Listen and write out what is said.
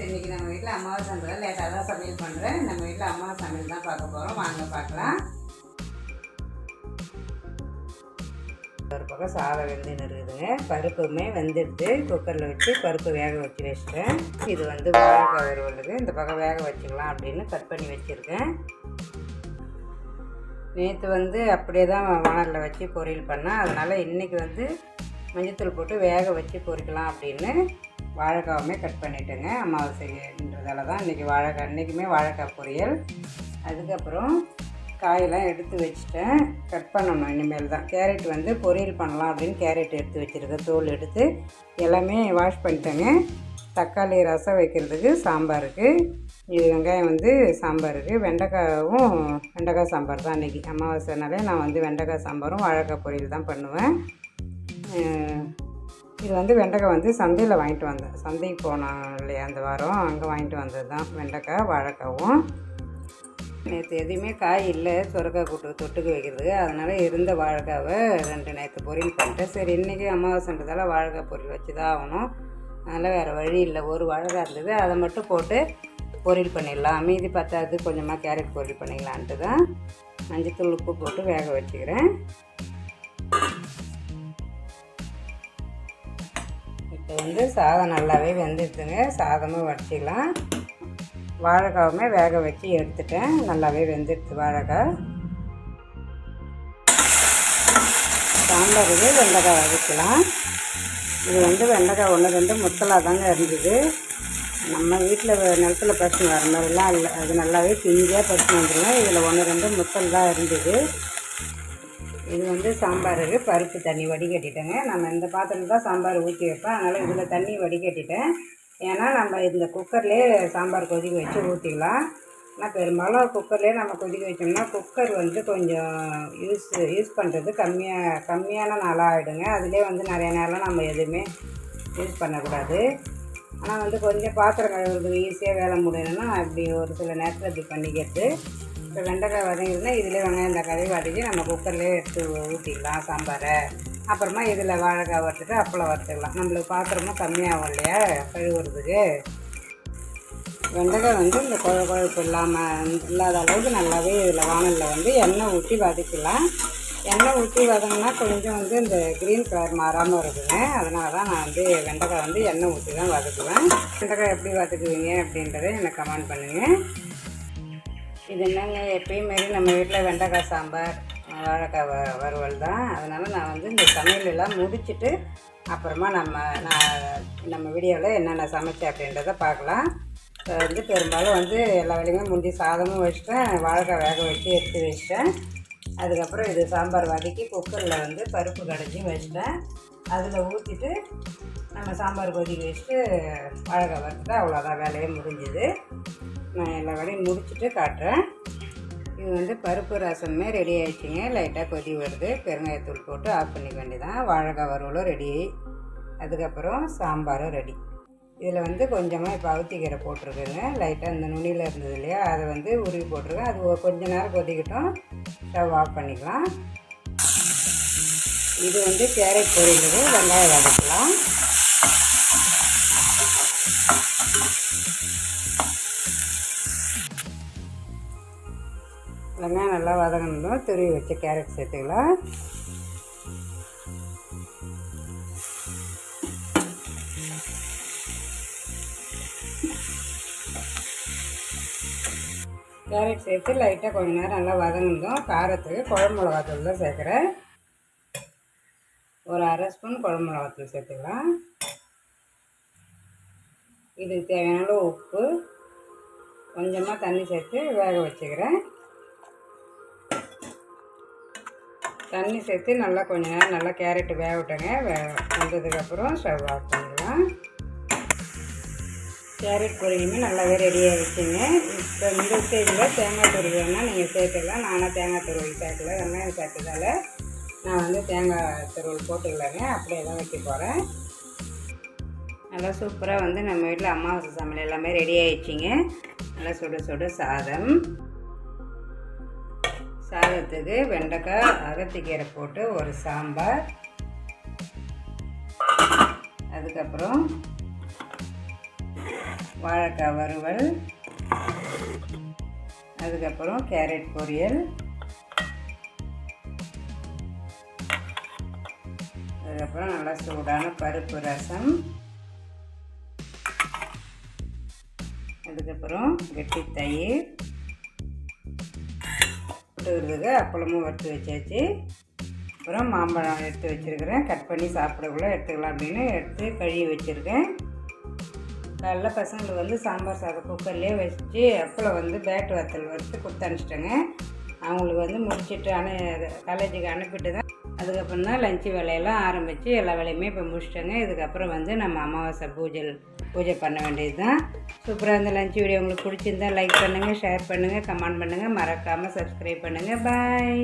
Friends இன்றைக்கி நம்ம வீட்டில் அமாவாசைன்றதை லேட்டாக தான் சமையல் பண்ணுறேன் நம்ம வீட்டில் அம்மா சமையல் தான் பார்க்க போகிறோம் வாங்க பார்க்கலாம். ஒரு பக்கம் சாதம் வெந்து இருக்குதுங்க பருப்புமே வெந்துடுது. குக்கரில் வச்சு பருப்பு வேக வச்சு வச்சுட்டேன். இது வந்து வாழைக்காய் வறுவலுக்கு இந்த பக்கம் வேக வச்சுக்கலாம் அப்படின்னு கட் பண்ணி வச்சுருக்கேன். நேற்று வந்து அப்படியே தான் வானலில் வச்சு பொரியல் பண்ணேன். அதனால் இன்றைக்கி வந்து மஞ்சத்தூள் போட்டு வேக வச்சு பொரிக்கலாம் அப்படின்னு வாழைக்காவுமே கட் பண்ணிட்டேங்க. அமாவாசைன்றதால தான் இன்றைக்கி வாழைக்காய் இன்றைக்குமே வாழைக்காய் பொரியல். அதுக்கப்புறம் காயெல்லாம் எடுத்து வச்சுட்டேன். கட் பண்ணணும் இனிமேல் தான். கேரட் வந்து பொரியல் பண்ணலாம் அப்படின்னு கேரட் எடுத்து வச்சுருக்கேன். தோல் எடுத்து எல்லாமே வாஷ் பண்ணிட்டேங்க. தக்காளி ரசம் வைக்கிறதுக்கு சாம்பாருக்கு இது வெங்காயம் வந்து சாம்பாருக்கு வெண்டைக்காயும் வெண்டைக்காய் சாம்பார் தான் அன்றைக்கி அமாவாசைனாலே நான் வந்து வெண்டைக்காய் சாம்பாரும் வாழைக்காய் பொரியல் தான் பண்ணுவேன். இது வந்து வெண்டைக்காய் வந்து சந்தையில் வாங்கிட்டு வந்தேன் சந்தைக்கு போனோம் இல்லையா அந்த வாரம் அங்கே வாங்கிட்டு வந்தது தான் வெண்டைக்காய் வாழைக்காவும். நேற்று எதுவுமே காய் இல்லை சுரக்காய் கூட்டு தொட்டுக்கு வைக்கிறதுக்கு. அதனால் இருந்த வாழைக்காவை ரெண்டு நேற்று பொரியல் பண்ணிட்டேன். சரி இன்றைக்கி அமாவாசைன்றதால வாழைக்காய் பொரியல் வச்சு தான் ஆகணும். அதனால் வேறு வழி இல்லை. ஒரு வாழைக்காய் இருந்தது அதை மட்டும் போட்டு பொரியல் பண்ணிடலாம். மீதி பத்தாது கொஞ்சமாக கேரட் பொரியல் பண்ணிக்கலான்ட்டு தான் மஞ்சத்தூள் உப்பு போட்டு வேக வச்சுக்கிறேன். இப்போ வந்து சாதம் நல்லாவே வெந்துடுதுங்க சாதமும் வடிச்சிக்கலாம் வாழைக்காவுமே வேக வச்சு எடுத்துட்டேன். நல்லாவே வெந்துடுது வாழைக்காய். சாம்பாருக்கு வெண்டைக்காய் வதக்கலாம். இது வந்து வெண்டைக்காய் ஒன்று ரெண்டு முத்தலாக தாங்க இருந்தது. நம்ம வீட்டில் நிலத்துல பிரச்சனை வர மாதிரிலாம் இல்லை. அது நல்லாவே திஞ்சியாக பறிச்சுன்னு வந்துடுவேன் இதில் ஒன்று ரெண்டு முத்தல் தான் இருந்தது. இது வந்து சாம்பாருக்கு பருப்பு தண்ணி வடிகட்டிட்டேங்க. நம்ம இந்த பாத்திரத்தில் தான் சாம்பார் ஊற்றி வைப்பேன். அதனால் இதில் தண்ணி வடிகட்டிட்டேன். ஏன்னா நம்ம இந்த குக்கர்லேயே சாம்பார் கொதிக்க வச்சு ஊற்றிக்கலாம் ஆனால் பெரும்பாலும் குக்கர்லேயே நம்ம கொதிக்க வச்சோம்னா குக்கர் வந்து கொஞ்சம் யூஸ் யூஸ் பண்ணுறது கம்மியாக கம்மியான நாளாக ஆகிடுங்க அதிலே வந்து நிறைய நேரம் நம்ம எதுவுமே யூஸ் பண்ணக்கூடாது. ஆனால் வந்து கொஞ்சம் பாத்திரம் கழுவுறதுக்கு ஈஸியாக வேலை முடியணும்னா அப்படி ஒரு சில நேரத்தில் இப்படி பண்ணிக்கிறது. இப்போ வெண்டைக்காய் வதங்கிருந்தால் இதில் வெங்காயம் தக்காளி வதக்கி நம்ம குக்கர்லேயே எடுத்து ஊற்றிக்கலாம் சாம்பாரை. அப்புறமா இதில் வாழைக்காய் வறுத்துட்டு அப்பளம் வறுத்துக்கலாம். நம்மளுக்கு பாத்திரமும் கம்மியாகும் இல்லையா? கழுவுறதுக்கு. வெண்டைக்காய் வந்து இந்த குழ குழப்பு இல்லாமல் இல்லாத அளவுக்கு நல்லாவே இதில் வானலில் வந்து எண்ணெய் ஊற்றி வதக்கலாம். எண்ணெய் ஊற்றி வதங்கினா கொஞ்சம் வந்து இந்த க்ரீன் கலர் மாறாமல் இருக்குங்க. அதனால தான் நான் வந்து வெண்டைக்காய் வந்து எண்ணெய் ஊற்றி தான் வதக்குவேன். வெண்டைக்காய் எப்படி வதக்குவீங்க அப்படின்றத எனக்கு கமெண்ட் பண்ணுங்கள் இது என்னங்க எப்பயும் மாரி நம்ம வீட்டில் வெண்டைக்காய் சாம்பார் வாழைக்காய் வ வறுவல் தான். அதனால் நான் வந்து இந்த சமையல் எல்லாம் முடிச்சுட்டு அப்புறமா நம்ம நான் நம்ம வீடியோவில் என்னென்ன சமைச்சேன் அப்படின்றத பார்க்கலாம். இப்போ வந்து பெரும்பாலும் வந்து எல்லா வேலையுமே முந்தி சாதமும் வச்சுட்டேன் வாழைக்காய் வேக வச்சு எடுத்து வச்சிட்டேன். அதுக்கப்புறம் இது சாம்பார் வதக்கி குக்கரில் வந்து பருப்பு கடைஞ்சி வச்சிட்டேன். அதில் ஊற்றிட்டு நம்ம சாம்பார் கொதிக்க வச்சுட்டு வாழைக்காய் வறுத்துட்டு அவ்வளோதான் வேலையே முடிஞ்சுது. நான் எல்லா வேலையும் முடிச்சுட்டு காட்டுறேன். இது வந்து பருப்பு ரசமே ரெடி ஆகிடுச்சிங்க லைட்டாக கொதி வருது. பெருங்காயத்தூள் போட்டு ஆஃப் பண்ணிக்க வேண்டியதான் வாழைக்காய் வறுவலும் ரெடி அதுக்கப்புறம் சாம்பாரும் ரெடி இதில் வந்து கொஞ்சமாக இப்போ அவுத்திக்கீரை போட்டிருக்கேங்க. லைட்டாக இந்த நுனியில் இருந்தது இல்லையா? அதை வந்து உருவி போட்டிருக்கேன். அது கொஞ்ச நேரம் கொதிக்கிட்டோம். ஸ்டவ் ஆஃப் பண்ணிக்கலாம். இது வந்து கேரட் பொரியலுக்கு வெங்காயம் வதக்கலாம். வெங்காயம் நல்லா வதங்கணும் துருவி வச்ச கேரட் சேர்த்துக்கலாம். கேரட் சேர்த்து லைட்டாக கொஞ்ச நேரம் நல்லா வதங்கணும் காரத்துக்கு குழம்பு மிளகாத்தூள் தான் சேர்க்குறேன். ஒரு அரை ஸ்பூன் குழம்பு மிளகாத்தூள் சேர்த்துக்கலாம். இதுக்கு தேவையான உப்பு கொஞ்சமாக தண்ணி சேர்த்து வேக வச்சுக்கிறேன். தண்ணி சேர்த்து நல்லா கொஞ்ச நேரம் நல்லா கேரட்டு வேக விட்டேங்க. வே வந்ததுக்கப்புறம் ஸ்டவ் ஆஃப் பண்ணிடலாம். கேரட் பொரியுமே நல்லாவே ரெடி ஆகிடுச்சுங்க இப்போ இந்த ஸ்டேஜில் தேங்காய் துருவி வேணால் நீங்கள் சேர்த்துக்கலாம் நானும் தேங்காய் துருவல் சேர்க்கல. வெங்காயம் சேர்த்ததால நான் வந்து தேங்காய் துருவல் போட்டுக்கலாங்க அப்படியே தான் வைக்க போகிறேன் நல்லா சூப்பராக வந்து நம்ம வீட்டில் அமாவாசை சமையல் எல்லாமே ரெடி ஆகிடுச்சிங்க நல்லா சுட சுட சாதம். சாதத்துக்கு வெண்டைக்காய் அகத்திக்கீரை போட்டு ஒரு சாம்பார். அதுக்கப்புறம் வாழைக்காய் வறுவல். அதுக்கப்புறம் கேரட் பொரியல். அதுக்கப்புறம் நல்லா சூடான பருப்பு ரசம். அதுக்கப்புறம் கெட்டி தயிர். விட்டுக்கிறதுக்கு அப்பளமும் வறுத்து வச்சாச்சு. அப்புறம் மாம்பழம் எடுத்து வச்சுருக்கிறேன். கட் பண்ணி சாப்பிடக்குள்ள எடுத்துக்கலாம் அப்படின்னு எடுத்து கழுவி வச்சுருக்கேன். காலைல பசங்களுக்கு வந்து சாம்பார் சாதம் குக்கர்லேயே வச்சு அப்பளம் வந்து பேட் வத்தல் வறுத்து கொடுத்து அனுப்பிச்சிட்டேங்க. அவங்களுக்கு வந்து முடிச்சுட்டு அனு காலேஜுக்கு அனுப்பிட்டு தான் அதுக்கப்புறம் தான் லஞ்சு வேலையெல்லாம் ஆரம்பித்து எல்லா வேலையுமே இப்போ முடிச்சிட்டேங்க. இதுக்கப்புறம் வந்து நம்ம அமாவாசை பூஜை பூஜை பண்ண வேண்டியது தான் சூப்பராக இந்த லஞ்ச் வீடியோ உங்களுக்கு பிடிச்சிருந்தா லைக் பண்ணுங்கள் ஷேர் பண்ணுங்கள் கமெண்ட் பண்ணுங்கள் மறக்காமல் சப்ஸ்கிரைப் பண்ணுங்கள் பாய்